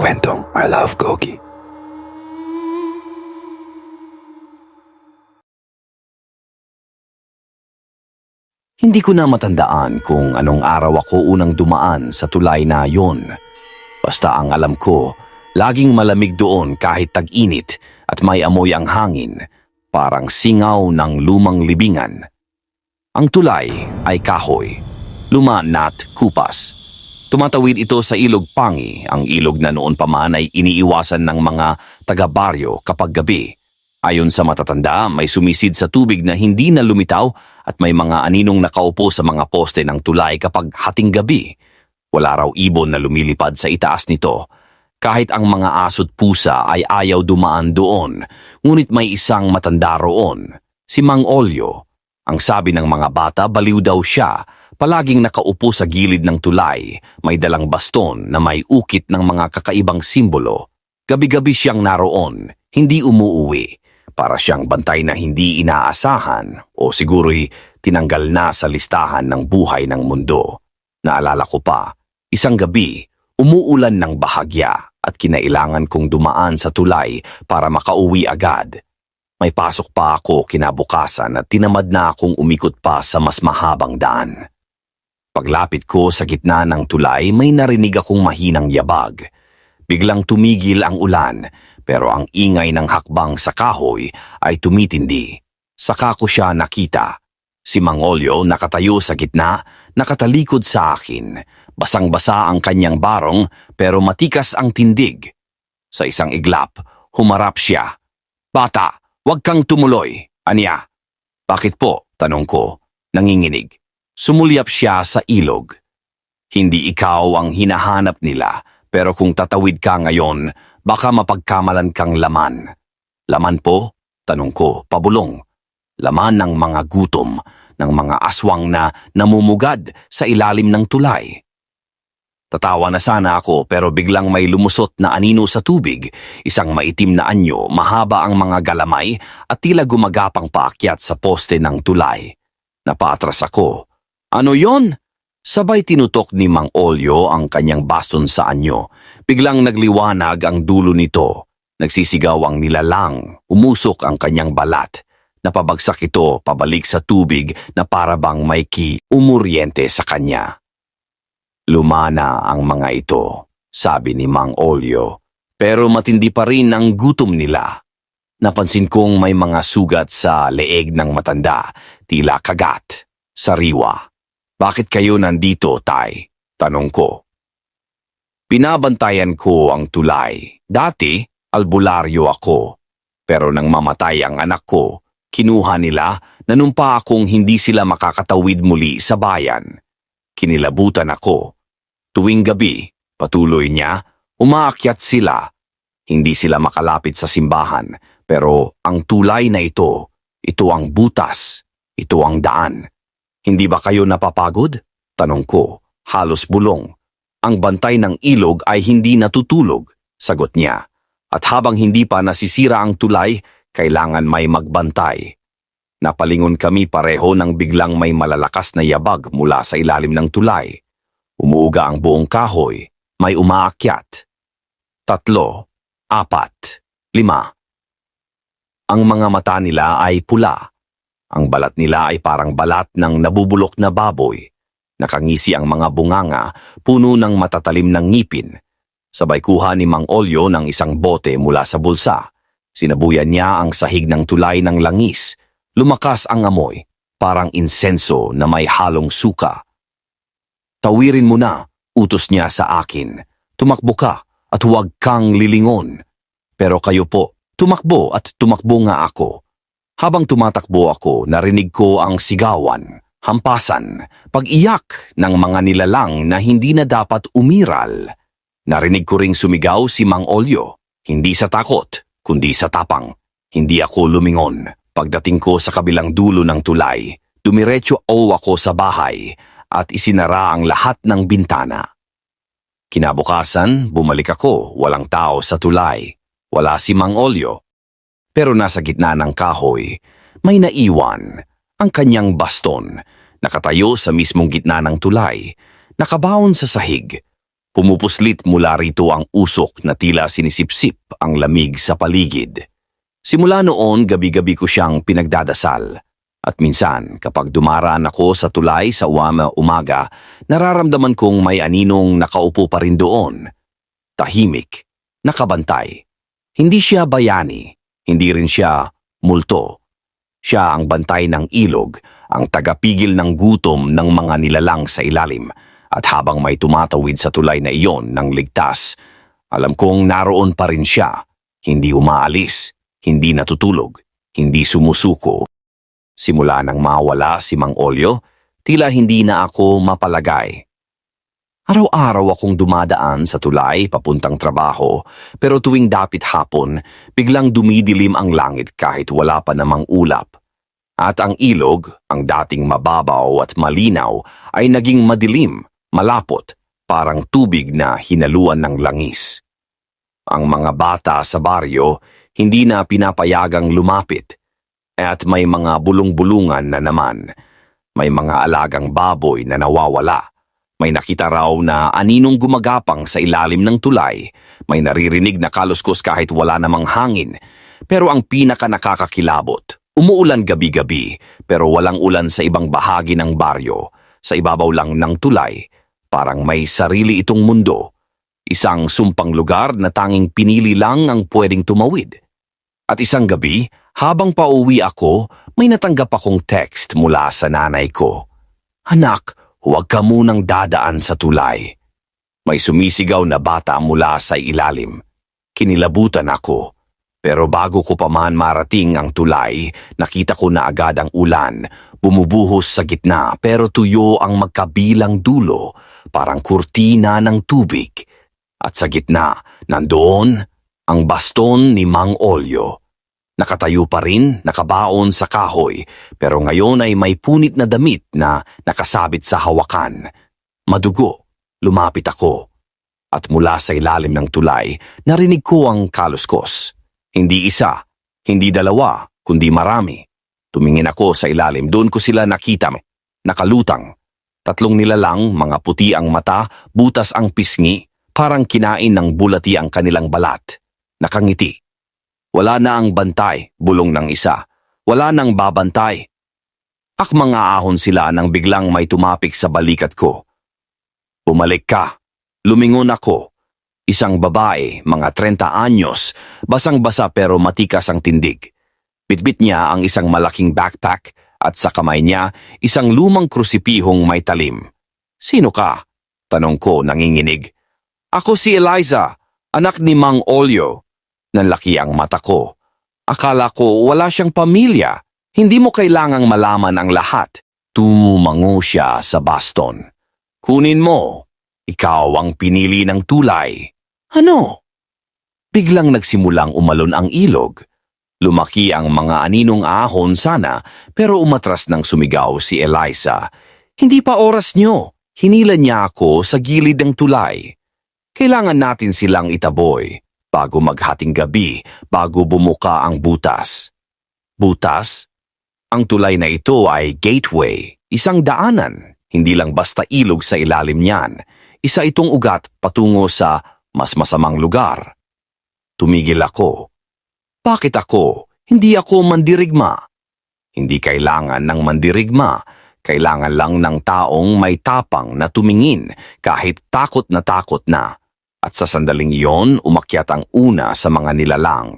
kwentong I Love Gogi. Hindi ko na matandaan kung anong araw ako unang dumaan sa tulay na yon. Basta ang alam ko, laging malamig doon kahit tag-init at may amoy ang hangin, parang singaw ng lumang libingan. Ang tulay ay kahoy, luma at kupas. Tumatawid ito sa ilog Pangi, ang ilog na noon pa man ay iniiwasan ng mga taga-baryo kapag gabi. Ayon sa matatanda, may sumisid sa tubig na hindi na lumitaw at may mga aninong nakaupo sa mga poste ng tulay kapag hating gabi. Wala raw ibon na lumilipad sa itaas nito. Kahit ang mga aso't pusa ay ayaw dumaan doon, ngunit may isang matanda roon, si Mang Olyo. Ang sabi ng mga bata, baliw daw siya, palaging nakaupo sa gilid ng tulay, may dalang baston na may ukit ng mga kakaibang simbolo. Gabi-gabi siyang naroon, hindi umuuwi para siyang bantay na hindi inaasahan o siguro'y tinanggal na sa listahan ng buhay ng mundo. Naalala ko pa, isang gabi, umuulan ng bahagya at kinailangan kong dumaan sa tulay para makauwi agad. May pasok pa ako kinabukasan at tinamad na akong umikot pa sa mas mahabang daan. Paglapit ko sa gitna ng tulay, may narinig akong mahinang yabag. Biglang tumigil ang ulan pero ang ingay ng hakbang sa kahoy ay tumitindi. Saka ko siya nakita. Si Mangolyo nakatayo sa gitna, nakatalikod sa akin. Basang-basa ang kanyang barong pero matikas ang tindig. Sa isang iglap, humarap siya. Bata, huwag kang tumuloy. Anya? Bakit po? Tanong ko, nanginginig. Sumulyap siya sa ilog. Hindi ikaw ang hinahanap nila, pero kung tatawid ka ngayon, baka mapagkamalan kang laman. Laman po? Tanong ko, pabulong. Laman ng mga gutom, ng mga aswang na namumugad sa ilalim ng tulay. Tatawa na sana ako pero biglang may lumusot na anino sa tubig, isang maitim na anyo, mahaba ang mga galamay at tila gumagapang paakyat sa poste ng tulay. Napaatras ako. Ano yon? Sabay tinutok ni Mang Olyo ang kanyang baston sa anyo. Biglang nagliwanag ang dulo nito. Nagsisigaw ang nilalang, umusok ang kanyang balat. Napabagsak ito pabalik sa tubig na parabang may ki umuryente sa kanya. Lumana ang mga ito, sabi ni Mang Olyo. Pero matindi pa rin ang gutom nila. Napansin kong may mga sugat sa leeg ng matanda, tila kagat, sariwa. Bakit kayo nandito, Tay? Tanong ko. Pinabantayan ko ang tulay. Dati, albularyo ako. Pero nang mamatay ang anak ko, kinuha nila, nanumpa akong hindi sila makakatawid muli sa bayan. Kinilabutan ako. Tuwing gabi, patuloy niya, umaakyat sila. Hindi sila makalapit sa simbahan, pero ang tulay na ito, ito ang butas, ito ang daan. Hindi ba kayo napapagod? Tanong ko, halos bulong. Ang bantay ng ilog ay hindi natutulog, sagot niya. At habang hindi pa nasisira ang tulay, kailangan may magbantay. Napalingon kami pareho nang biglang may malalakas na yabag mula sa ilalim ng tulay. Umuuga ang buong kahoy, may umaakyat. Tatlo, apat, lima. Ang mga mata nila ay pula. Ang balat nila ay parang balat ng nabubulok na baboy. Nakangisi ang mga bunganga, puno ng matatalim ng ngipin. Sabay kuha ni Mang Olyo ng isang bote mula sa bulsa. Sinabuyan niya ang sahig ng tulay ng langis. Lumakas ang amoy, parang insenso na may halong suka. Tawirin mo na, utos niya sa akin. Tumakbo ka at huwag kang lilingon. Pero kayo po, tumakbo at tumakbo nga ako. Habang tumatakbo ako, narinig ko ang sigawan hampasan, pag-iyak ng mga nilalang na hindi na dapat umiral. Narinig ko ring sumigaw si Mang Olyo, hindi sa takot, kundi sa tapang. Hindi ako lumingon. Pagdating ko sa kabilang dulo ng tulay, dumiretso o ako sa bahay at isinara ang lahat ng bintana. Kinabukasan, bumalik ako, walang tao sa tulay. Wala si Mang Olyo. Pero nasa gitna ng kahoy, may naiwan ang kanyang baston, nakatayo sa mismong gitna ng tulay, nakabaon sa sahig. Pumupuslit mula rito ang usok na tila sinisipsip ang lamig sa paligid. Simula noon, gabi-gabi ko siyang pinagdadasal. At minsan, kapag dumaraan ako sa tulay sa uwama umaga, nararamdaman kong may aninong nakaupo pa rin doon. Tahimik, nakabantay. Hindi siya bayani, hindi rin siya multo. Siya ang bantay ng ilog, ang tagapigil ng gutom ng mga nilalang sa ilalim. At habang may tumatawid sa tulay na iyon ng ligtas, alam kong naroon pa rin siya. Hindi umaalis, hindi natutulog, hindi sumusuko. Simula nang mawala si Mang Olyo, tila hindi na ako mapalagay. Araw-araw akong dumadaan sa tulay papuntang trabaho, pero tuwing dapit hapon, biglang dumidilim ang langit kahit wala pa namang ulap. At ang ilog, ang dating mababaw at malinaw, ay naging madilim, malapot, parang tubig na hinaluan ng langis. Ang mga bata sa baryo hindi na pinapayagang lumapit at may mga bulong-bulungan na naman. May mga alagang baboy na nawawala. May nakita raw na aninong gumagapang sa ilalim ng tulay. May naririnig na kaluskos kahit wala namang hangin. Pero ang pinaka nakakakilabot, umuulan gabi-gabi pero walang ulan sa ibang bahagi ng baryo. Sa ibabaw lang ng tulay, parang may sarili itong mundo. Isang sumpang lugar na tanging pinili lang ang pwedeng tumawid. At isang gabi, habang pauwi ako, may natanggap akong text mula sa nanay ko. Anak, huwag ka munang dadaan sa tulay. May sumisigaw na bata mula sa ilalim. Kinilabutan ako. Pero bago ko pa man marating ang tulay, nakita ko na agad ang ulan, bumubuhos sa gitna pero tuyo ang magkabilang dulo, parang kurtina ng tubig. At sa gitna, nandoon ang baston ni Mang Olyo. Nakatayo pa rin, nakabaon sa kahoy, pero ngayon ay may punit na damit na nakasabit sa hawakan. Madugo, lumapit ako. At mula sa ilalim ng tulay, narinig ko ang kaluskos. Hindi isa, hindi dalawa, kundi marami. Tumingin ako sa ilalim, doon ko sila nakita. Nakalutang. Tatlong nilalang, mga puti ang mata, butas ang pisngi, parang kinain ng bulati ang kanilang balat. Nakangiti. Wala na ang bantay, bulong ng isa. Wala nang babantay. Ak mga ahon sila nang biglang may tumapik sa balikat ko. Bumalik ka. Lumingon ako. Isang babae, mga 30 anyos, basang-basa pero matikas ang tindig. Bitbit niya ang isang malaking backpack at sa kamay niya isang lumang krusipihong may talim. Sino ka? Tanong ko nanginginig. Ako si Eliza, anak ni Mang Olyo. Nanlaki ang mata ko. Akala ko wala siyang pamilya. Hindi mo kailangang malaman ang lahat. Tumumango siya sa baston. Kunin mo. Ikaw ang pinili ng tulay. Ano? Biglang nagsimulang umalon ang ilog. Lumaki ang mga aninong ahon sana pero umatras ng sumigaw si Eliza. Hindi pa oras nyo. Hinila niya ako sa gilid ng tulay. Kailangan natin silang itaboy bago maghating gabi, bago bumuka ang butas. Butas? Ang tulay na ito ay gateway, isang daanan, hindi lang basta ilog sa ilalim niyan. Isa itong ugat patungo sa mas masamang lugar. Tumigil ako. Bakit ako? Hindi ako mandirigma. Hindi kailangan ng mandirigma. Kailangan lang ng taong may tapang na tumingin kahit takot na takot na. At sa sandaling iyon, umakyat ang una sa mga nilalang.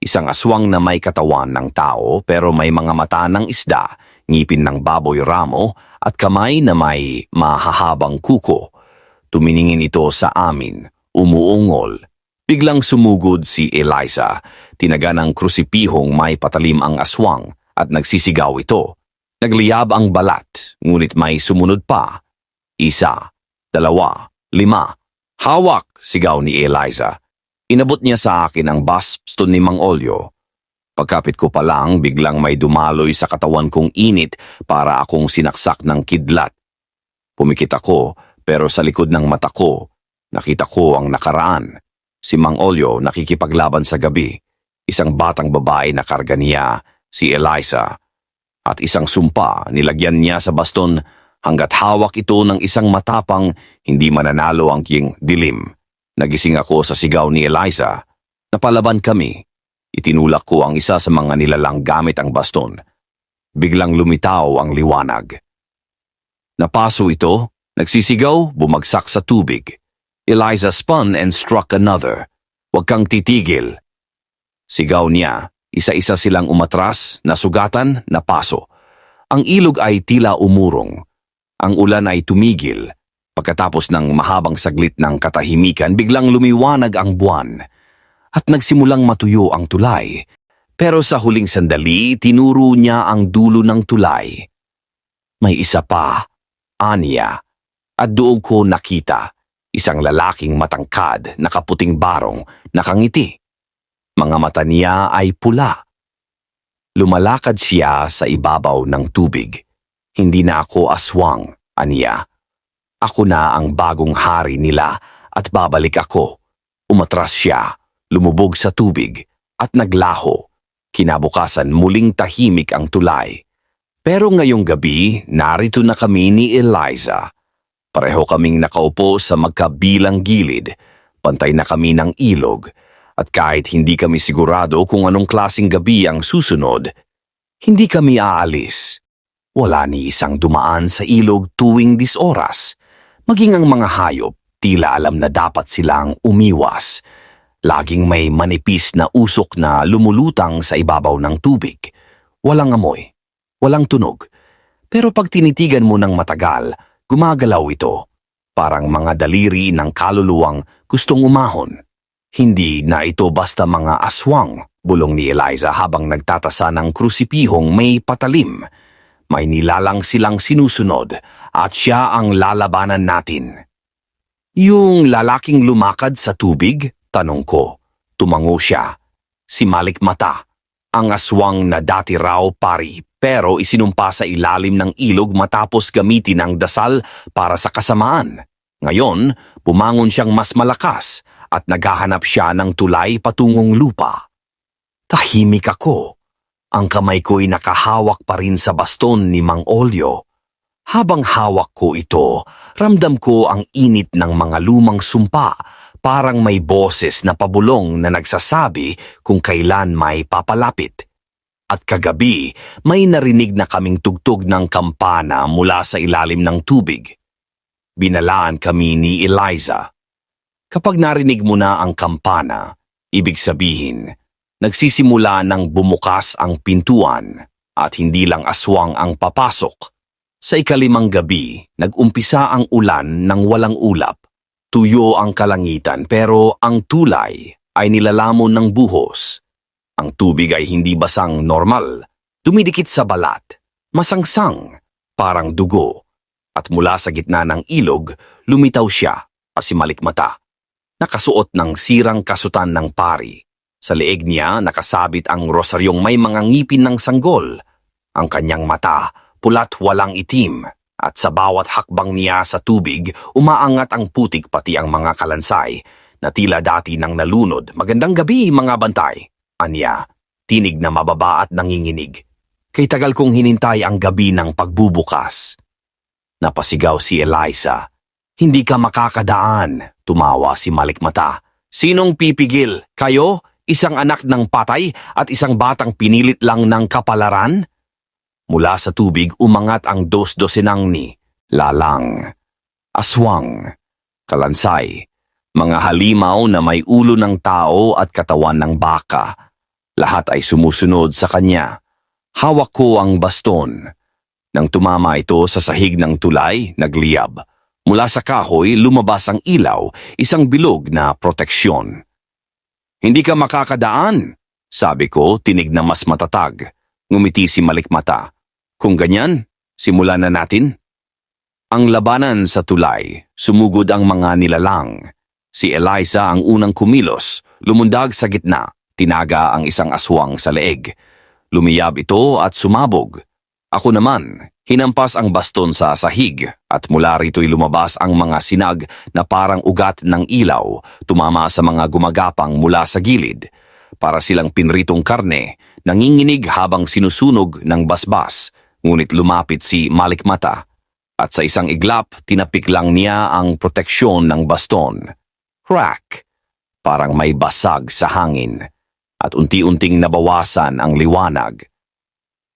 Isang aswang na may katawan ng tao pero may mga mata ng isda, ngipin ng baboy ramo at kamay na may mahahabang kuko. Tuminingin ito sa amin, umuungol. Biglang sumugod si Eliza. Tinaga ng krusipihong may patalim ang aswang at nagsisigaw ito. Nagliyab ang balat, ngunit may sumunod pa. Isa, dalawa, lima. Hawak, sigaw ni Eliza. Inabot niya sa akin ang baston ni Mang Olyo. Pagkapit ko pa lang, biglang may dumaloy sa katawan kong init para akong sinaksak ng kidlat. Pumikit ako, pero sa likod ng mata ko, nakita ko ang nakaraan. Si Mang Olyo nakikipaglaban sa gabi. Isang batang babae na karga niya, si Eliza. At isang sumpa, nilagyan niya sa baston, hanggat hawak ito ng isang matapang hindi mananalo ang king dilim. Nagising ako sa sigaw ni Eliza. Napalaban kami. Itinulak ko ang isa sa mga nilalang gamit ang baston. Biglang lumitaw ang liwanag. Napaso ito, nagsisigaw, bumagsak sa tubig. Eliza spun and struck another. Huwag kang titigil. Sigaw niya, isa-isa silang umatras, nasugatan, napaso. Ang ilog ay tila umurong. Ang ulan ay tumigil. Pagkatapos ng mahabang saglit ng katahimikan, biglang lumiwanag ang buwan. At nagsimulang matuyo ang tulay. Pero sa huling sandali, tinuro niya ang dulo ng tulay. May isa pa, Anya. At doon ko nakita, isang lalaking matangkad, nakaputing barong, nakangiti. Mga mata niya ay pula. Lumalakad siya sa ibabaw ng tubig. Hindi na ako aswang, aniya. Ako na ang bagong hari nila at babalik ako. Umatras siya, lumubog sa tubig at naglaho. Kinabukasan muling tahimik ang tulay. Pero ngayong gabi, narito na kami ni Eliza. Pareho kaming nakaupo sa magkabilang gilid. Pantay na kami ng ilog. At kahit hindi kami sigurado kung anong klasing gabi ang susunod, hindi kami aalis. Wala ni isang dumaan sa ilog tuwing dis oras. Maging ang mga hayop, tila alam na dapat silang umiwas. Laging may manipis na usok na lumulutang sa ibabaw ng tubig. Walang amoy, walang tunog. Pero pag tinitigan mo ng matagal, gumagalaw ito. Parang mga daliri ng kaluluwang gustong umahon. Hindi na ito basta mga aswang, bulong ni Eliza habang nagtatasa ng krusipihong may patalim. May nilalang silang sinusunod at siya ang lalabanan natin. Yung lalaking lumakad sa tubig, tanong ko. Tumango siya. Si Malik Mata. Ang aswang na dati raw pari pero isinumpa sa ilalim ng ilog matapos gamitin ang dasal para sa kasamaan. Ngayon, bumangon siyang mas malakas at naghahanap siya ng tulay patungong lupa. Tahimik ako. Ang kamay ko'y nakahawak pa rin sa baston ni Mang Olyo. Habang hawak ko ito, ramdam ko ang init ng mga lumang sumpa, parang may boses na pabulong na nagsasabi kung kailan may papalapit. At kagabi, may narinig na kaming tugtog ng kampana mula sa ilalim ng tubig. Binalaan kami ni Eliza. Kapag narinig mo na ang kampana, ibig sabihin, nagsisimula ng bumukas ang pintuan at hindi lang aswang ang papasok. Sa ikalimang gabi, nagumpisa ang ulan ng walang ulap. Tuyo ang kalangitan pero ang tulay ay nilalamon ng buhos. Ang tubig ay hindi basang normal, dumidikit sa balat, masangsang, parang dugo. At mula sa gitna ng ilog, lumitaw siya, asimalik mata nakasuot ng sirang kasutan ng pari. Sa leeg niya nakasabit ang rosaryong may mga ngipin ng sanggol. Ang kanyang mata, pulat walang itim, at sa bawat hakbang niya sa tubig, umaangat ang putik pati ang mga kalansay, na tila dati nang nalunod. Magandang gabi, mga bantay. Anya, tinig na mababa at nanginginig. Kay tagal kong hinintay ang gabi ng pagbubukas. Napasigaw si Eliza. Hindi ka makakadaan, tumawa si Malik Mata. Sinong pipigil? Kayo? Isang anak ng patay at isang batang pinilit lang ng kapalaran? Mula sa tubig umangat ang dos-dosinang ni Lalang, Aswang, Kalansay, mga halimaw na may ulo ng tao at katawan ng baka. Lahat ay sumusunod sa kanya. Hawak ko ang baston. Nang tumama ito sa sahig ng tulay, nagliyab. Mula sa kahoy, lumabas ang ilaw, isang bilog na proteksyon. Hindi ka makakadaan, sabi ko, tinig na mas matatag. Ngumiti si Malikmata. Kung ganyan, simulan na natin. Ang labanan sa tulay, sumugod ang mga nilalang. Si Eliza ang unang kumilos, lumundag sa gitna, tinaga ang isang aswang sa leeg. Lumiyab ito at sumabog. Ako naman, hinampas ang baston sa sahig at mula rito'y lumabas ang mga sinag na parang ugat ng ilaw, tumama sa mga gumagapang mula sa gilid. Para silang pinritong karne, nanginginig habang sinusunog ng basbas, ngunit lumapit si Malik Mata. At sa isang iglap, tinapik lang niya ang proteksyon ng baston. Crack! Parang may basag sa hangin. At unti-unting nabawasan ang liwanag.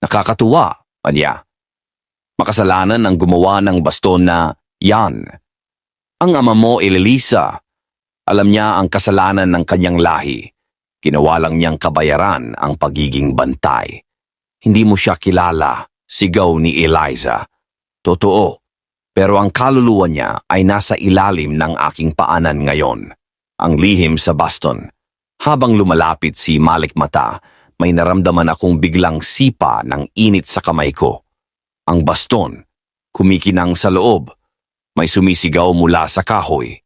Nakakatuwa, anya. Makasalanan ang gumawa ng baston na yan. Ang ama mo, Elisa, alam niya ang kasalanan ng kanyang lahi. Ginawa lang niyang kabayaran ang pagiging bantay. Hindi mo siya kilala, sigaw ni Eliza. Totoo, pero ang kaluluwa niya ay nasa ilalim ng aking paanan ngayon. Ang lihim sa baston. Habang lumalapit si Malik Mata, may naramdaman akong biglang sipa ng init sa kamay ko. Ang baston, kumikinang sa loob. May sumisigaw mula sa kahoy.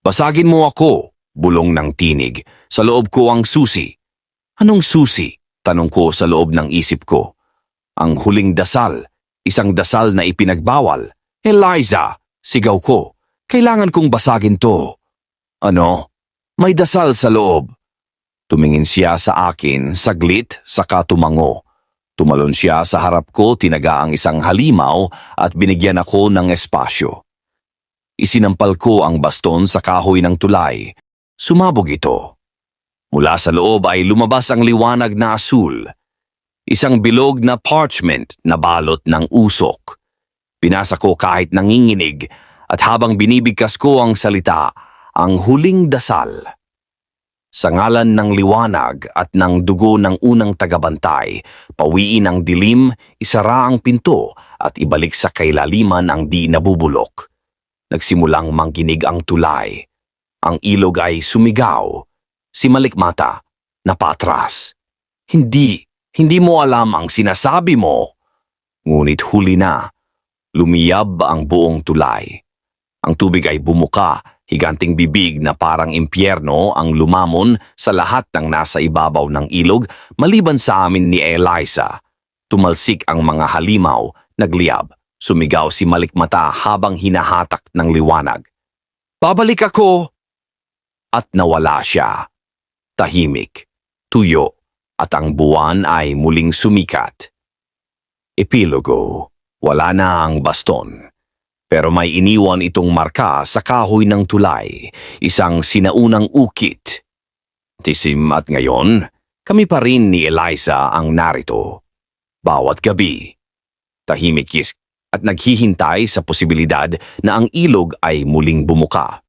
Basagin mo ako, bulong ng tinig. Sa loob ko ang susi. Anong susi? Tanong ko sa loob ng isip ko. Ang huling dasal, isang dasal na ipinagbawal. Eliza, sigaw ko. Kailangan kong basagin to. Ano? May dasal sa loob. Tumingin siya sa akin, saglit, saka tumango. Tumalon siya sa harap ko, tinaga ang isang halimaw at binigyan ako ng espasyo. Isinampal ko ang baston sa kahoy ng tulay. Sumabog ito. Mula sa loob ay lumabas ang liwanag na asul. Isang bilog na parchment na balot ng usok. Pinasa ko kahit nanginginig at habang binibigkas ko ang salita, ang huling dasal. Sa ngalan ng liwanag at ng dugo ng unang tagabantay, pawiin ang dilim, isara ang pinto at ibalik sa kailaliman ang di nabubulok. Nagsimulang mangginig ang tulay. Ang ilog ay sumigaw. Si Malikmata, napatras. Hindi, hindi mo alam ang sinasabi mo. Ngunit huli na, lumiyab ang buong tulay. Ang tubig ay bumuka, higanting bibig na parang impyerno ang lumamon sa lahat ng nasa ibabaw ng ilog maliban sa amin ni Eliza. Tumalsik ang mga halimaw, nagliyab. Sumigaw si Malikmata habang hinahatak ng liwanag. Babalik ako! At nawala siya. Tahimik, tuyo, at ang buwan ay muling sumikat. Epilogo, wala na ang baston. Pero may iniwan itong marka sa kahoy ng tulay, isang sinaunang ukit. Tisim at ngayon, kami pa rin ni Eliza ang narito. Bawat gabi, tahimik at naghihintay sa posibilidad na ang ilog ay muling bumuka.